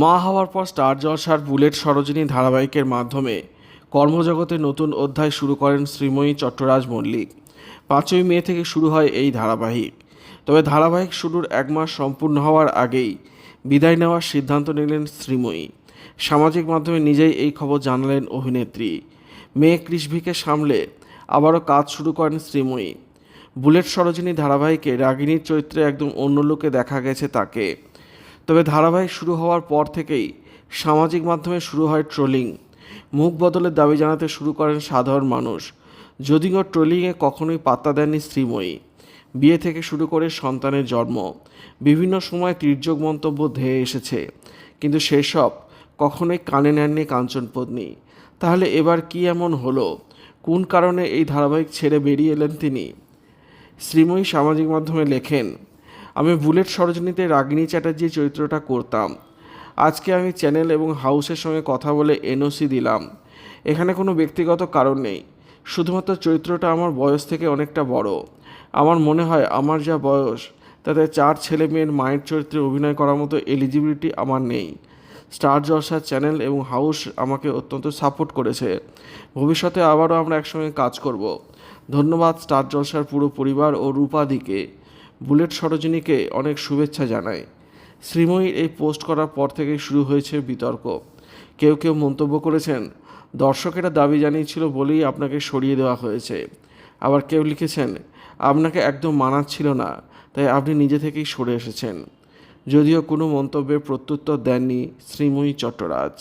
মা হওয়ার পর স্টার জলসার বুলেট সরোজিনী ধারাবাহিকের মাধ্যমে কর্মজগতে নতুন অধ্যায় শুরু করেন শ্রীময়ী চট্টরাজ মল্লিক। পাঁচই মে থেকে শুরু হয় এই ধারাবাহিক। তবে ধারাবাহিক শুরুর এক মাস সম্পূর্ণ হওয়ার আগেই বিদায় নেওয়ার সিদ্ধান্ত নিলেন শ্রীময়ী। সামাজিক মাধ্যমে নিজেই এই খবর জানালেন অভিনেত্রী। মেয়ে কৃষভিকে সামলে আবারও কাজ শুরু করেন শ্রীময়ী। বুলেট সরোজিনী ধারাবাহিকে রাগিনীর চরিত্রে একদম অন্য লোকে দেখা গেছে তাকে। তবে ধারাবাহিক শুরু হওয়ার পর থেকেই সামাজিক মাধ্যমে শুরু হয় ট্রোলিং। মুখ বদলের দাবি জানাতে শুরু করেন সাধারণ মানুষ। যদিও ট্রোলিংয়ে কখনোই পাত্তা দেননি শ্রীময়ী। বিয়ে থেকে শুরু করে সন্তানের জন্ম। বিভিন্ন সময় তির্যক মন্তব্য ধেয়ে এসেছে। কিন্তু সেসব কখনোই কানে নেননি কাঞ্চনপত্নী। তাহলে এবার কি এমন হলো? কোন কারণে এই ধারাবাহিক ছেড়ে বেরিয়ে এলেন তিনি? শ্রীময়ী সামাজিক মাধ্যমে লেখেন আমি বুলেট সরোজিনীতে রাগিনী চ্যাটার্জির চরিত্রটা করতাম। আজকে আমি চ্যানেল এবং হাউসের সঙ্গে কথা বলে এনওসি দিলাম। এখানে কোনো ব্যক্তিগত কারণ নেই। শুধুমাত্র চরিত্রটা আমার বয়স থেকে অনেকটা বড়। আমার মনে হয় আমার যা বয়স, তাতে চার ছেলে মেয়ের মায়ের চরিত্রে অভিনয় করার মতো এলিজিবিলিটি আমার নেই। স্টার জলসার চ্যানেল এবং হাউস আমাকে অত্যন্ত সাপোর্ট করেছে। ভবিষ্যতে আবারও আমরা একসঙ্গে কাজ করব। ধন্যবাদ স্টার জলসার পুরো পরিবার ও রূপাদিকে বুলেট সরোজিনীকে অনেক শুভেচ্ছা জানায় শ্রীময়ীর এই পোস্ট করার পর থেকেই শুরু হয়েছে বিতর্ক। কেউ কেউ মন্তব্য করেছেন, দর্শকেরা দাবি জানিয়েছিল বলেই আপনাকে সরিয়ে দেওয়া হয়েছে। আবার কেউ লিখেছেন, আপনাকে একদম মানাচ্ছিল না, তাই আপনি নিজে থেকেই সরে এসেছেন। যদিও কোনো মন্তব্যের প্রত্যুত্তর দেননি শ্রীময়ী চট্টরাজ।